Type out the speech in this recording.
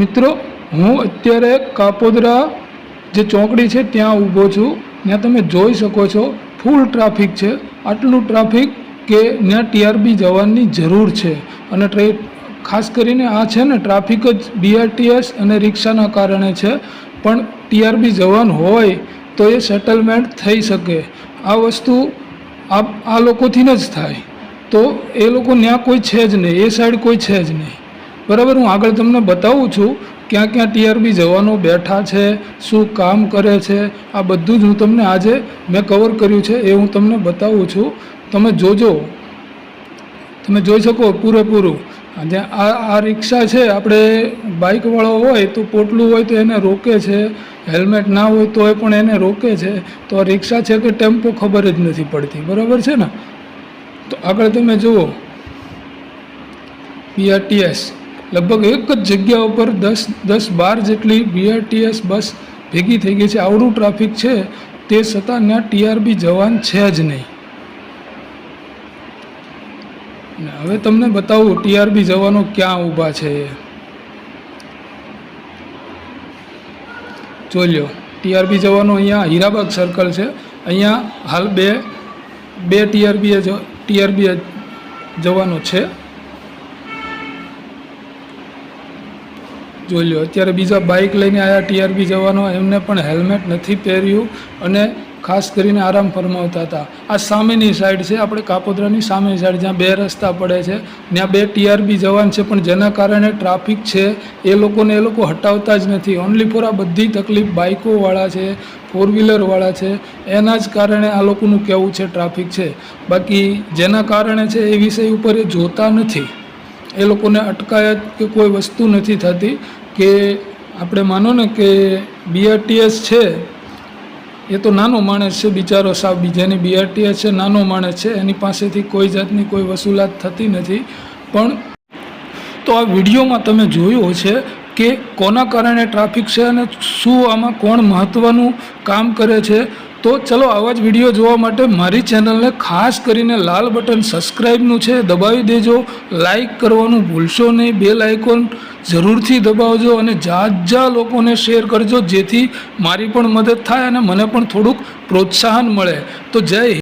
મિત્રો, હું અત્યારે કાપોદરા જે ચોકડી છે ત્યાં ઊભો છું. ત્યાં તમે જોઈ શકો છો, ફૂલ ટ્રાફિક છે. આટલું ટ્રાફિક કે ત્યાં ટીઆરબી જવાનની જરૂર છે. અને ટ્રે, ખાસ કરીને આ છે ને, ટ્રાફિક જ બીઆરટીએસ અને રિક્ષાના કારણે છે. પણ ટીઆરબી જવાન હોય તો એ સેટલમેન્ટ થઈ શકે. આ વસ્તુ આ લોકોથી જ થાય. તો એ લોકો ત્યાં કોઈ છે જ નહીં. એ સાઈડ કોઈ છે જ નહીં. બરાબર, હું આગળ તમને બતાવું છું ક્યાં ક્યાં ટીઆરબી જવાનો બેઠા છે, શું કામ કરે છે, આ બધું જ હું તમને આજે મેં કવર કર્યું છે, એ હું તમને બતાવું છું. તમે જોજો, તમે જોઈ શકો પૂરેપૂરું. આ આ રિક્ષા છે, આપણે બાઇકવાળો હોય તો પોટલું હોય તો એને રોકે છે, હેલ્મેટ ના હોય તોય પણ એને રોકે છે. તો આ રિક્ષા છે કે ટેમ્પો ખબર જ નથી પડતી, બરાબર છે ને? તો આગળ તમે જુઓ. બીઆરટીએસ લગભગ એક જ જગ્યા ઉપર દસ દસ બાર જેટલી બીઆરટીએસ બસ ભેગી થઈ ગઈ છે. આવડું ટ્રાફિક છે, તે છતાં ત્યાં ટીઆરબી જવાન છે જ નહીં. હવે તમને બતાવું ટીઆરબી જવાનો ક્યાં ઊભા છે એ. જોઈ ટીઆરબી જવાનો અહીંયા હીરાબાગ સર્કલ છે. અહીંયા હાલ બે બે ટીઆરબી ટીઆરબી જવાનો છે. જોઈ લો અત્યારે બીજા બાઇક લઈને આવ્યા ટીઆરબી જવાનો, એમને પણ હેલ્મેટ નથી પહેર્યું અને ખાસ કરીને આરામ ફરમાવતા હતા. આ સામેની સાઈડ છે, આપણે કાપોદ્રાની સામેની સાઈડ જ્યાં બે રસ્તા પડે છે, ત્યાં બે ટીઆરબી જવાન છે, પણ જેના કારણે ટ્રાફિક છે, એ લોકોને એ લોકો હટાવતા જ નથી. ઓનલી ફોર આ બધી તકલીફ બાઇકોવાળા છે ફોર વ્હીલરવાળા છે, એના જ કારણે આ લોકોનું કહેવું છે ટ્રાફિક છે. બાકી જેના કારણે છે, એ વિષય ઉપર એ જોતા નથી. એ લોકોને અટકાયત કે કોઈ વસ્તુ નથી થતી કે આપણે માનો ને કે બીઆરટીએસ છે, એ તો નાનો માણસ છે, બિચારો સાવ બીજાની બીઆરટીએસ છે, નાનો માણસ છે, એની પાસેથી કોઈ જાતની કોઈ વસૂલાત થતી નથી. પણ તો આ વિડીયોમાં તમે જોયું છે કે કોના કારણે ટ્રાફિક છે અને શું આમાં કોણ મહત્ત્વનું કામ કરે છે તો ચલો આવા જ વીડિયો જોવા માટે મારી ચેનલને ખાસ કરીને લાલ બટન સબસ્ક્રાઈબનું છે, દબાવી દેજો લાઇક કરવાનું ભૂલશો નહીં બેલ આઇકોન જરૂરથી દબાવજો અને જાત જા લોકોને શેર કરજો, જેથી મારી પણ મદદ થાય અને મને પણ થોડુંક પ્રોત્સાહન મળે તો જય.